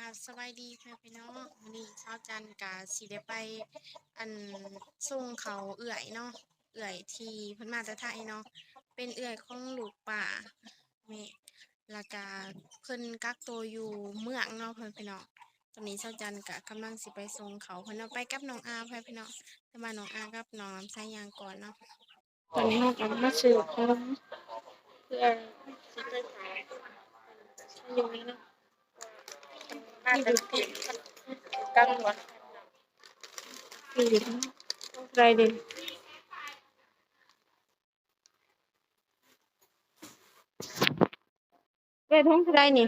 ค่ะสบายดีเพื่อนพี่น้องวันนี้เช้าจันกะสิได้ไป อันส่งเขาเอื่อยเนาะเอื่อยที่เพิ่นมาจากไทยเนาะเป็นเอื่อยของลูกป่าแม่แล้วก็เพิ่นกักตัวอยู่เมืองเนาะเพื่นพี่น้องตอนนี้เช้าจันกะกำลังสิไปส่งเขาเพิ่นเอาไปกับน้องอาเพื่อนพี่น้องแต่ว่าน้องอากับน้องลำไส้ยางก่อนเนาะตอนนี้เรากำลังมาซื้อของเพื่อสิไปขายอยู่นี่เนาะ น่าจะผิดกังวล ฟิลิปไรเดนเวทห้องไรนี่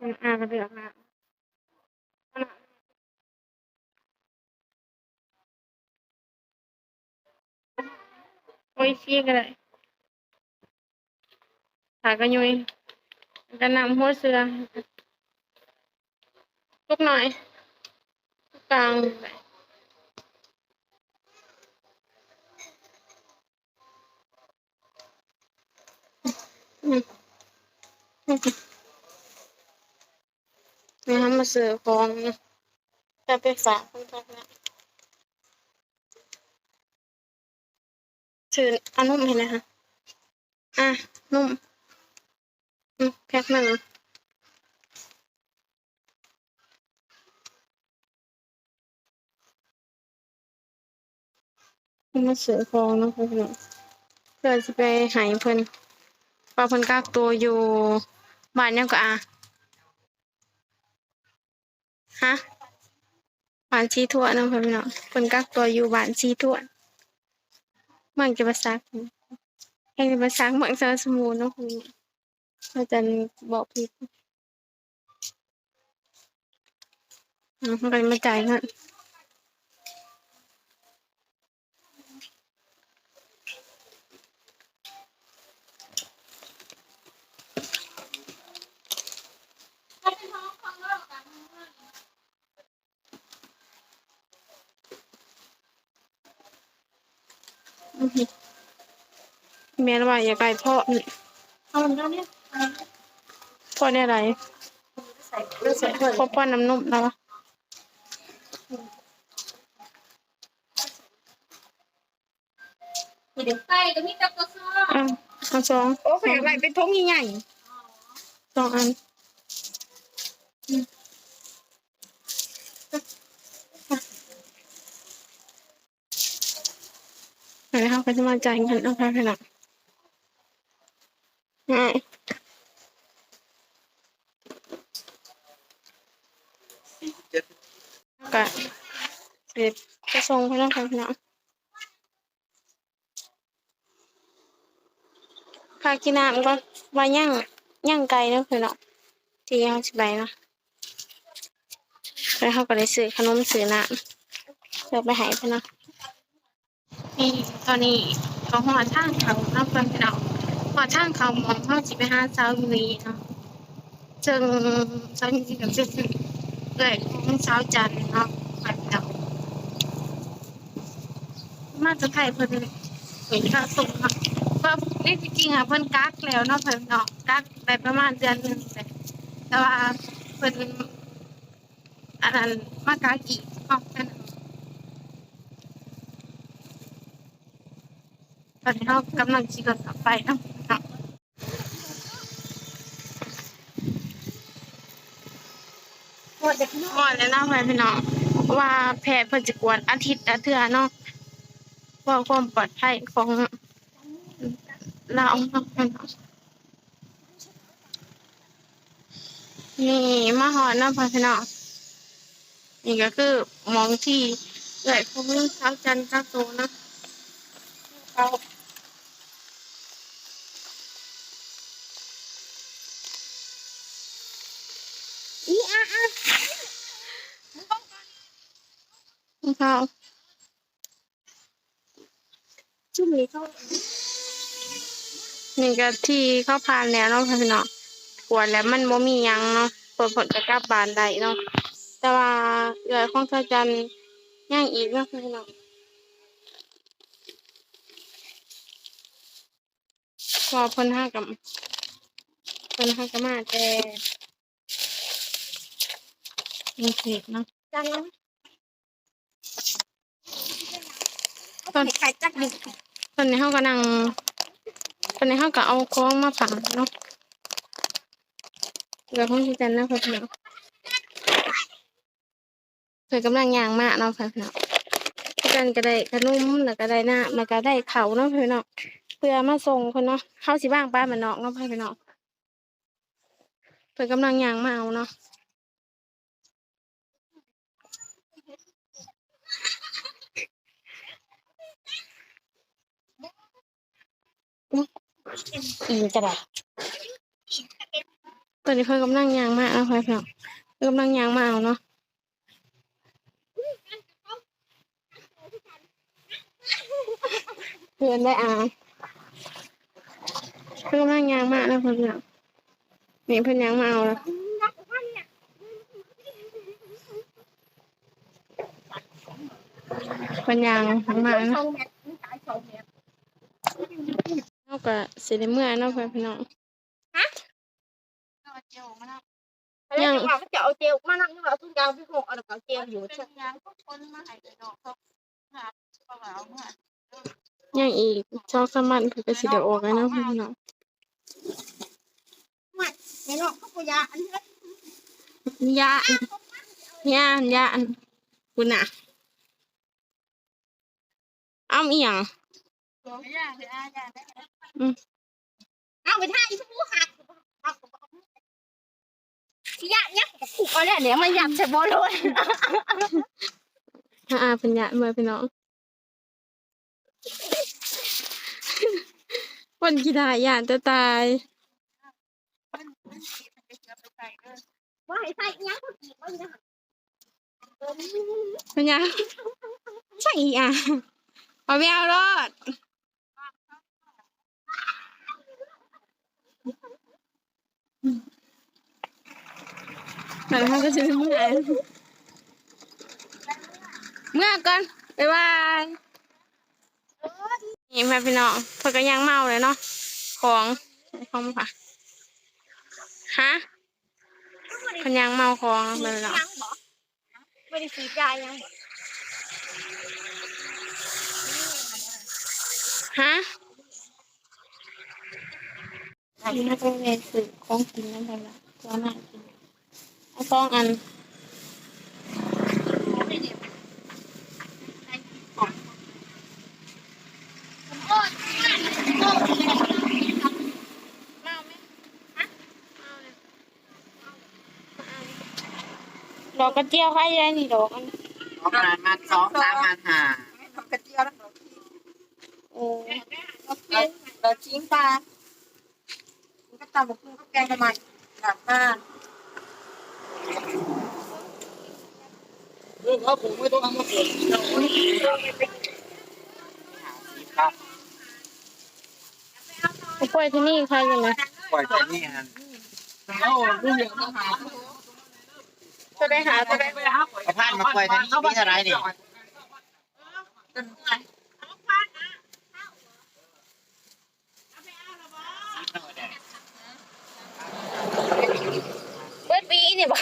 อ่าอ่าเดือกนะโอ้ ยเชี่ยก็ได้ขากระยุยกระนำหัวเสือลูกหน่อยลูกกลางไปอืมอืมนี่ทำมาซื้อของจะไปฝากคนพักนะ ซื้ออานุ่มเห็นไหมคะ อะ นุ่มอืมแพ็คหนึ่งมาซื้อของนาะเพื่อนเพื่อจะไปหายเพิ่นเพราเพิ่นกักตัวอยู่บ้านยังก็อะฮะบ้านชีทั่วนะเพื่อนๆเนาะเพิ่นกักตัวอยู่บ้านชีทั่ว มังจะมาซักแห่งจะมาซักมังสรสมุทรเนะคุณอาจารย์บอกผิดอืมเพิ่นก็มาจ่ายเงิน แม่นว่าอย่าไกลพ่อนี่เอามันก็เนี่ยพ่อได้อะไรใส่เลือดใส่ถ้วยพ่อป้อนน้ำนมแล้ววะมีเด็กไส้ก็มีกับกระซออะเอาสองโอ้แผงอะไรเป็นทงใหญ่สองอันอืมไหนเขาก็จะมาจ่ายเงินเอาไปให้หนักง่ายก็ เสร็จจะส่งให้น้องไปหนักพากินน้ำก็ว่าย่างย่างไก่นะเพื่อนเนาะที่เขาสิไปเนาะแล้วเขาก็ได้ซื้อขนมซื้อน้ำเพื่อไปห้เพื่อนเนาะนี่ตอนนี้เขาหัวทางเขาเนาะเพื่อนเนาะหัวทางเขามองเขาสิไปหาสาวอยู่นี่เนาะซึ่งสาวอยู่นี่ก็คือเกิดของสาวจันเนาะ มาจะไทยเพิ่นเห็นค่าส่งเนาะก็นี่จริงๆอะเพิ่นกักแล้วเนาะเพิ่นเนาะกักไปประมาณเดือนหนึงแต่แต่ว่าเพิ่นอันนั้นมากักอีกเนาะแค่นั้นตอนนี้เรากำลังขี่รถกลับไปเนาะเนาะหมดเด็กน้อยหมดแล้วเนาะไปพี่น้องว่าแพทย์เพิ่นจะกวดอาทิตย์ละเทื่อเนาะเพื่อความปลอดภัยของเรานี่มาหอดนาะพี่น้องนี่ก็คือมองที่เกิดพวกนี้เท้าจันทร์เท้าโตนะเขาอีอะอะเขา ชุ่มนี้เขานี่ก็ที่เข้าผ่านแล้วเนาะพี่น้องกวดแล้วมันบ่มียังเนาะผลผลจะกลับบ้านได้เนาะแต่ว่าเกิดของเท้าจันย่างอีกเนาะพี่น้องพอเพิ่นห้ากับเพิ่นห้ากับมาแต่มีเศษเนาะจังนะตอนใครจักดึก อนนี้เฮาก็นั่งตอนนี้เฮาก็เอาของมาฝังเนาะเดี๋ยวของที่จันนะเพิ่นเนาะเพิ่อนกำลังย่างมาเนาะเพิ่อนเนาะที่จันก็ได้ขนมแล้วก็ได้น้ำแล้วก็ได้ข้าเนาะเพิ่อนเนาะเพื่อมาส่งเพิ่นเนาะเฮาสิบ้างป้ามันนอกเนาะเพิ่อนเนาะเพิ่อนกำลังย่างมาเอาเนาะ อีจะแบบตอนนี้เพิ่นกำลังยางมาเอาเพิ่นเนาะเพิ่นกำลังยางมาเอาเนาะเพื่อนได้อ่านเพิ่นกำลังยางมาแล้วเพิ่นเนาะนี่เพิ่นยางมาเอาแล้วเพิ่นยางมาเนาะ สองเมตรตายสองเมตร เฮา ก็สิได้เมื่อเนาะเพิ่นพี่น้องเจลมาแล้วจะว่าจะเอาเจลมานั่งนี่ว่าทุกอย่างพี่หกเอาแต่เจลอยู่ใช่ไหมทุกคนมาให้ดอกเขาครับเขาเอามาย่างอีกช่องสามมันเพิ่นก็สิได้ออกแล้วเนาะเพิ่นพี่น้องในนอกเขาพยาอันนี้ยาอันยาอันยาอันคุณน่ะอ้ำอีหยัง เอาไปท่าอีสมูหักยาเนี่ยผูกเอาเนี่ยเดี๋ยวมันยำใส่บอลเลยอ่าเพิ่นยาเมื่อพี่น้องคนกีฬายานจะตายว่าให้ใส่ยังก็อีกว่าอย่างเพิ่นยาใช่อีอะเอาไปเอารอด แต่ถ้าก็จะเมื่อยเมื่อก่อนบ๊ายบายนี่แม่พี่น้องเพิ่นก็ยังเมาเลยเนาะของของค่ะฮะพิ่ยังเมาของเลยเนาะยังบอไม่ได้สีกายยังฮะ อันนี้ก็เป็นสื่อของกินนั่นแหละตัวน่ากินเอาสองอันดอกกระเจียวใครได้นี่ดอกอันประมาณมาสองสามมาหาดอกกระเจียวแล้วโอ้เราเราชิ้นปลาก็ ตำบักหุ่งก็แกงทำไมกลับมาเรื่องเขาผมไม่ต้องเอามาเปิดไปปล่อยที่นี่ใครกันเลยปล่อยแค่นี้ฮะเอาเรื่องต้องหาจะได้หาจะได้ไอ้านมาปล่อยแค่นี้นี่อะไรนี่เบิดปีนี่บ่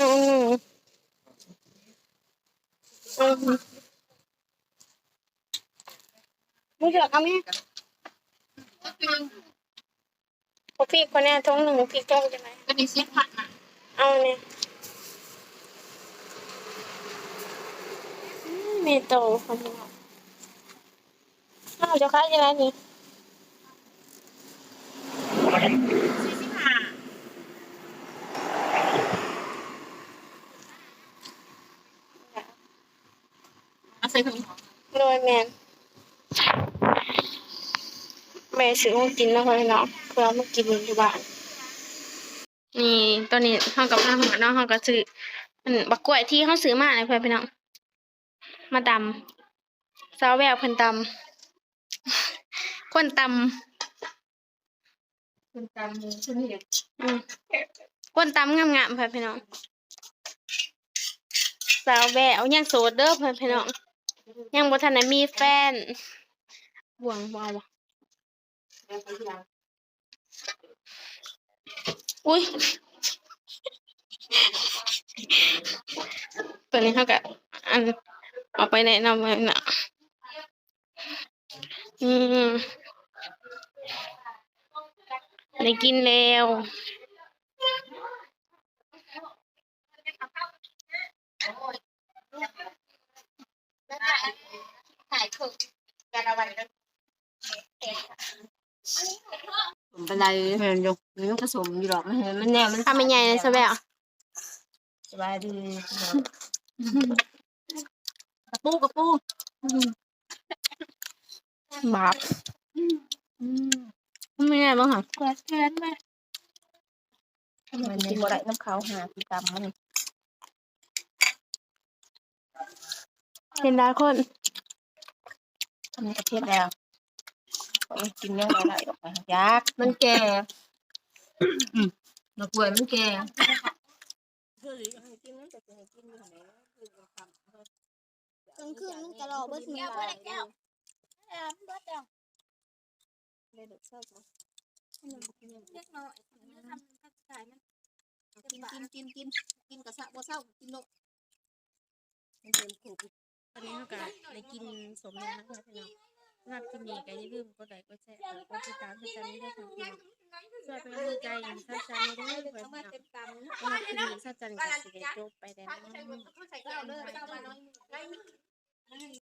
อืมอืมมึง เลือกเอาไหมพอพี่คนเนี้ยท้องหนึ่งพี่ท้องใช่ไหมก็มีเสียผัดมาเอาเนี่ยอืมมีโตคนนี้อ้าวจะขายยังไงนี่สี่สิบห้าเอาใส่ถุงโดยแมนแม่ ซื้อมากินแล้วพี่น้องเพื่อเอามากินอยู่บ้านนี่ตอนนี้เฮากับน้าหัวน้องเฮาก็ซื้ออันบักกล้วยที่เฮาซื้อมาเลยเพื่อนพี่น้องมาตำสาวแววเพิ่นตำคนตคุณตำมือชุดนี้ำอืมคนตำงามๆเพื่อนพี่น้องสาวแววยังโสดเด้อเพื่อนพี่น้องยังบ่ทันได้มีแฟนห่วงบ่าวะ อุ้ยตัวนี้เขาก็อันเอาไปแนะนำไว้น่ะอืมได้กินแล้ว ถ่ายถูกกันเอาไว้แล้ว ผมเป็นไรเห็นอยู่มันผสมอยู่หรอกมันเห็นมันแน่มันทำยังไงเลยสาวแววสบายดีกระปูกระปูบาปทำยังไงบ้างคะแกนแกนไหมมันกินบ่ได้น้ำขาวหาพี่ตำมันเป็นได้คนทำประเทศแล้ว มันกินยังไงได้ออกมายากมันแก่ดอกกล้วยมันแก่กลางคืนมันจะรอเบิดมือบ่ได้แก้วเออเบิดแล้วเล็กน้อยทำทักทายมันกินกินกินกินกินกระสะบ่เศร้ากินโลมันเป็นถูกตอนนี้เขาก็ได้กินสมแล้วนะคะพี่น้อง สำหรับคลิปนี้ก็อย่าลืมกดไลค์กดแชร์กดติดตามให้จันนี่ด้วยค่ะพี่น้องช่วยเป็นกำลังใจให้ซับจันนี่ด้วยเพื่อนพี่น้องเต็มกำสำหรับคลิปนี้ซับจันก็สิได้จบไปแล้ว